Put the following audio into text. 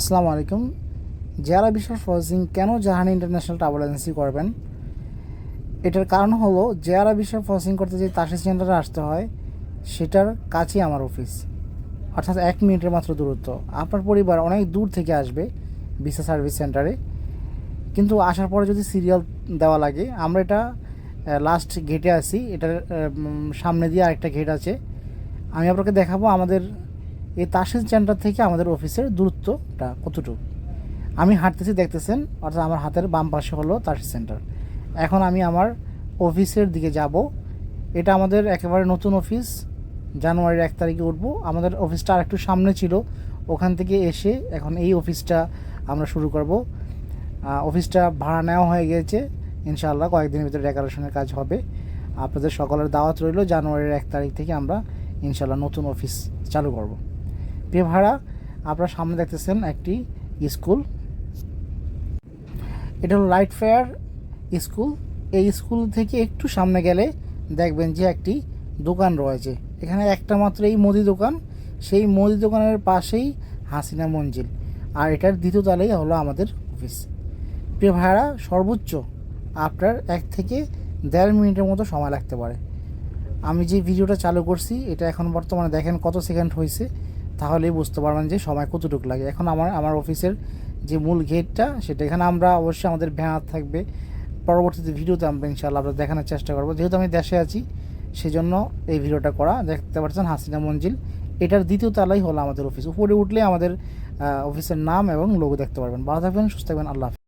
আসসালামু আলাইকুম। যারা বিশ্বাস ফরজিং কেন জাহানি ইন্টারন্যাশনাল ট্রাভেল এজেন্সি করবেন? এটার কারণ হলো, যারা বিশ্বাস ফরজিং করতে যে তাসিস সেন্টারে আসতে হয়, সেটার কাছেই আমার অফিস। অর্থাৎ এক মিনিটের মাত্র দূরত্ব। আপনার পরিবার অনেক দূর থেকে আসবে ভিসা সার্ভিস সেন্টারে। কিন্তু আসার পরে যদি সিরিয়াল দেওয়া লাগে, আমরা এটা লাস্ট গেটে আছি। এটার সামনে দিয়ে আরেকটা গেট আছে। আমি আপনাকে দেখাবো আমাদের এই তাসিস সেন্টার থেকে আমাদের অফিসের দূরত্বটা কতটুকু? আমি হাঁটতেছি, দেখতেছেন, অর্থাৎ আমার হাতের বাম পাশে হলো তাসিস সেন্টার এখন আমি আমার অফিসের দিকে যাব। এটা আমাদের একেবারে নতুন অফিস। জানুয়ারির এক তারিখে উঠবো। আমাদের অফিসটা আর একটু সামনে ছিল। ওখান থেকে এসে এখন এই অফিসটা আমরা শুরু করব। অফিসটা ভাড়া নেওয়া হয়ে গিয়েছে ইনশাআল্লাহ কয়েকদিনের ভিতরে ডেকোরেশনের কাজ হবে। আপনাদের সকলের দাওয়াত রইল জানুয়ারির এক তারিখ থেকে আমরা ইনশাআল্লাহ নতুন অফিস চালু করব। পে ভাড়া আপনারা সামনে দেখতেছেন একটি স্কুল। এটা হলো লাইট ফেয়ার স্কুল। এই স্কুল থেকে একটু সামনে গেলে দেখবেন যে একটি দোকান রয়েছে। এখানে একটা মাত্র এই মুদি দোকান। সেই মুদি দোকানের পাশেই হাসিনা মঞ্জিল। আর এটার দ্বিতীয় তলেই হলো আমাদের অফিস। পে ভাড়া সর্বোচ্চ আপনার এক থেকে দেড় মিনিটের মতো সময় লাগতে পারে। আমি যে ভিডিওটা চালু করছি, এটা এখন বর্তমানে দেখেন কত সেকেন্ড হয়েছে। তাহলেই বুঝতে পারবেন যে সময় কতটুকু লাগে। এখন আমার আমার অফিসের যে মূল গেটটা সেটা এখানে আমরা অবশ্যই আমাদের ভ্যান থাকবে। পরবর্তীতে ভিডিওতে আমরা ইনশাআল্লাহ আমরা দেখানোর চেষ্টা করব। যেহেতু আমি দেশে আছি, সেজন্য এই ভিডিওটা করা। দেখতে পাচ্ছেন হাসিনা মঞ্জিল। এটার দ্বিতীয় তালাই হলো আমাদের অফিস উপরে উঠলে আমাদের অফিসের নাম এবং লোগো দেখতে পারবেন। ভালো থাকবেন, সুস্থ থাকবেন। আল্লাহ।